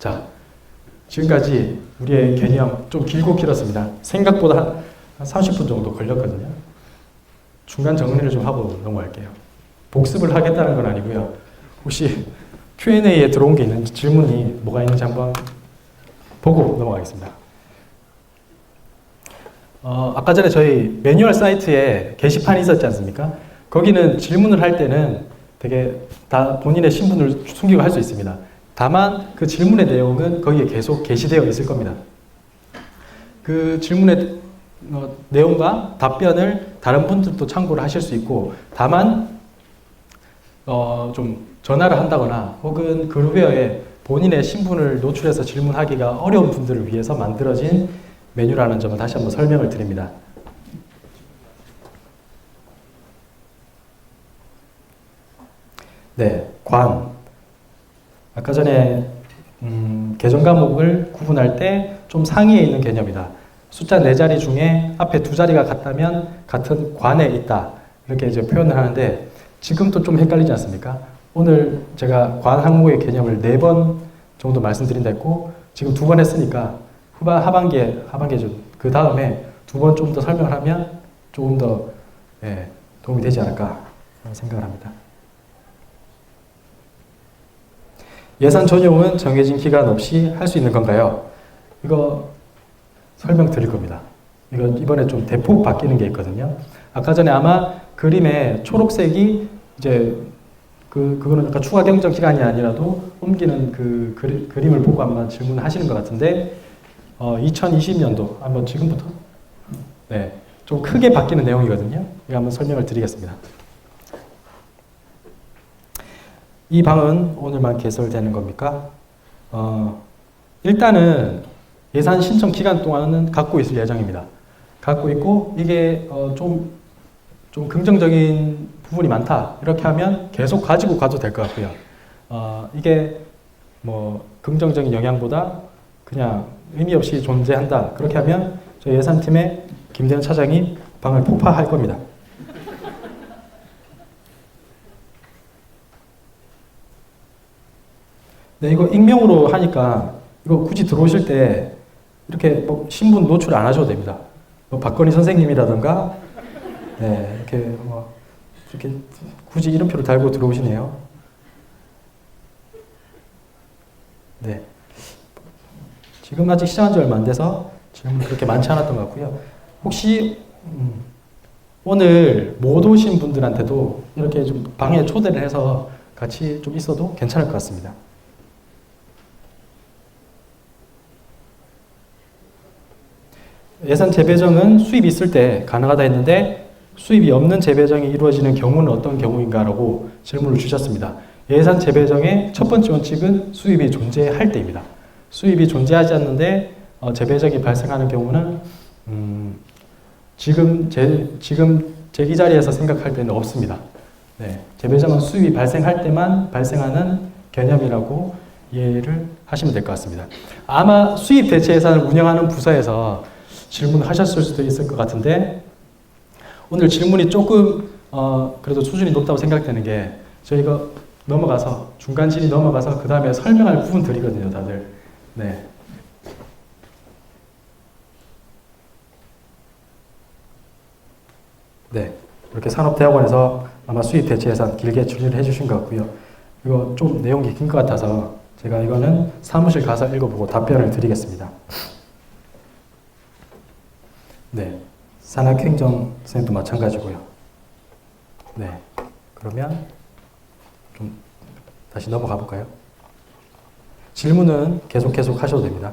자, 지금까지 우리의 개념 좀 길고 길었습니다. 생각보다 한, 한 30분 정도 걸렸거든요. 중간 정리를 좀 하고 넘어갈게요. 복습을 하겠다는 건 아니고요. 혹시 Q&A에 들어온 게 있는지 질문이 뭐가 있는지 한번 보고 넘어가겠습니다. 어, 아까 전에 저희 매뉴얼 사이트에 게시판이 있었지 않습니까? 거기는 질문을 할 때는 되게 다 본인의 신분을 숨기고 할 수 있습니다. 다만 그 질문의 내용은 거기에 계속 게시되어 있을 겁니다. 그 질문의 어, 내용과 답변을 다른 분들도 참고를 하실 수 있고 다만 어, 좀 전화를 한다거나 혹은 그룹웨어에 본인의 신분을 노출해서 질문하기가 어려운 분들을 위해서 만들어진 메뉴라는 점을 다시 한번 설명을 드립니다. 네, 관. 아까 전에 음, 계정 과목을 구분할 때 좀 상위에 있는 개념이다. 숫자 네 자리 중에 앞에 두 자리가 같다면 같은 관에 있다. 이렇게 이제 표현을 하는데 지금도 좀 헷갈리지 않습니까? 오늘 제가 관 항목의 개념을 네 번 정도 말씀드린다 했고 지금 두 번 했으니까 후반 하반기에 하반기에 그 다음에 두 번 좀 더 설명을 하면 조금 더 예, 도움이 되지 않을까 생각을 합니다. 예산 전용은 정해진 기간 없이 할 수 있는 건가요? 이거 설명 드릴 겁니다. 이거 이번에 좀 대폭 바뀌는 게 있거든요. 아까 전에 아마 그림에 초록색이 이제 그 그거는 약간 추가 경정 기간이 아니라도 옮기는 그 그리, 그림을 보고 아마 질문하시는 것 같은데 어, 2020년도 한번 지금부터 네, 좀 크게 바뀌는 내용이거든요. 이거 한번 설명을 드리겠습니다. 이 방은 오늘만 개설되는 겁니까? 어, 일단은 예산 신청 기간 동안은 갖고 있을 예정입니다. 갖고 있고 이게 어, 좀, 좀 긍정적인 부분이 많다 이렇게 하면 계속 가지고 가도 될 것 같고요. 어, 이게 뭐 긍정적인 영향보다 그냥 의미 없이 존재한다 그렇게 하면 저희 예산팀의 김대현 차장이 방을 폭파할 겁니다. 네, 이거 익명으로 하니까 이거 굳이 들어오실 때 이렇게 뭐 신분 노출 안 하셔도 됩니다. 뭐 박건희 선생님이라든가 네, 이렇게 뭐 이렇게 굳이 이름표를 달고 들어오시네요. 네. 지금 아직 시작한 지 얼마 안 돼서 질문이 그렇게 많지 않았던 것 같고요. 혹시 음, 오늘 못 오신 분들한테도 이렇게 좀 방에 초대를 해서 같이 좀 있어도 괜찮을 것 같습니다. 예산 재배정은 수입이 있을 때 가능하다 했는데 수입이 없는 재배정이 이루어지는 경우는 어떤 경우인가라고 질문을 주셨습니다. 예산 재배정의 첫 번째 원칙은 수입이 존재할 때입니다. 수입이 존재하지 않는데 어, 재배정이 발생하는 경우는 음, 지금 제 지금 제이 자리에서 생각할 때는 없습니다. 네, 재배정은 수입이 발생할 때만 발생하는 개념이라고 이해를 하시면 될 것 같습니다. 아마 수입 대체 예산을 운영하는 부서에서 질문하셨을 수도 있을 것 같은데 오늘 질문이 조금 어, 그래도 수준이 높다고 생각되는 게 저희가 넘어가서 중간 질이 넘어가서 그 다음에 설명할 부분 들이거든요, 다들. 네. 네. 이렇게 산업대학원에서 아마 수입 대체 예산 길게 준비를 해주신 것 같고요. 이거 좀 내용이 긴 것 같아서 제가 이거는 사무실 가서 읽어보고 답변을 드리겠습니다. 네. 산학행정 선생님도 마찬가지고요. 네. 그러면 좀 다시 넘어가 볼까요? 질문은 계속 계속 하셔도 됩니다.